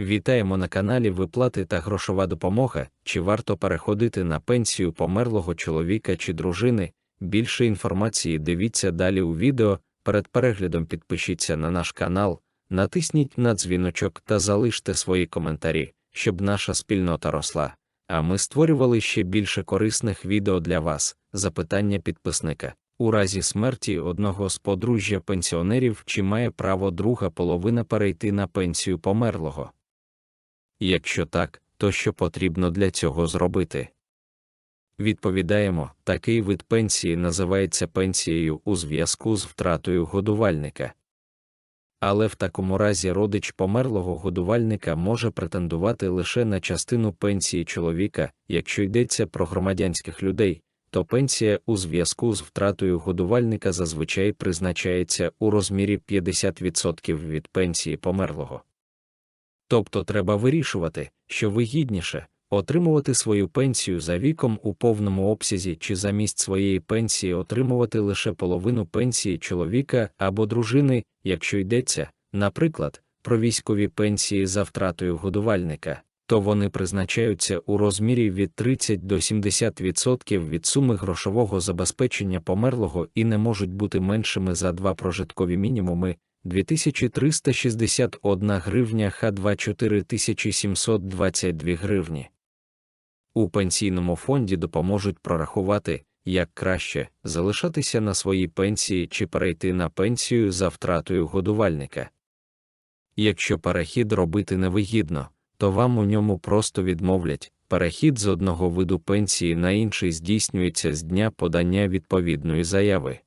Вітаємо на каналі Виплати та грошова допомога. Чи варто переходити на пенсію померлого чоловіка чи дружини? Більше інформації дивіться далі у відео. Перед переглядом підпишіться на наш канал, натисніть на дзвіночок та залиште свої коментарі, щоб наша спільнота росла. А ми створювали ще більше корисних відео для вас. Запитання підписника. У разі смерті одного з подружжя пенсіонерів чи має право друга половина перейти на пенсію померлого? Якщо так, то що потрібно для цього зробити? Відповідаємо, такий вид пенсії називається пенсією у зв'язку з втратою годувальника. Але в такому разі родич померлого годувальника може претендувати лише на частину пенсії чоловіка, якщо йдеться про громадянських людей, то пенсія у зв'язку з втратою годувальника зазвичай призначається у розмірі 50% від пенсії померлого. Тобто треба вирішувати, що вигідніше отримувати свою пенсію за віком у повному обсязі чи замість своєї пенсії отримувати лише половину пенсії чоловіка або дружини, якщо йдеться, наприклад, про військові пенсії за втратою годувальника, то вони призначаються у розмірі від 30 до 70% від суми грошового забезпечення померлого і не можуть бути меншими за два прожиткові мінімуми. 2361 гривня Х2 4722 гривні. У пенсійному фонді допоможуть прорахувати, як краще залишатися на своїй пенсії чи перейти на пенсію за втратою годувальника. Якщо перехід робити невигідно, то вам у ньому просто відмовлять. Перехід з одного виду пенсії на інший здійснюється з дня подання відповідної заяви.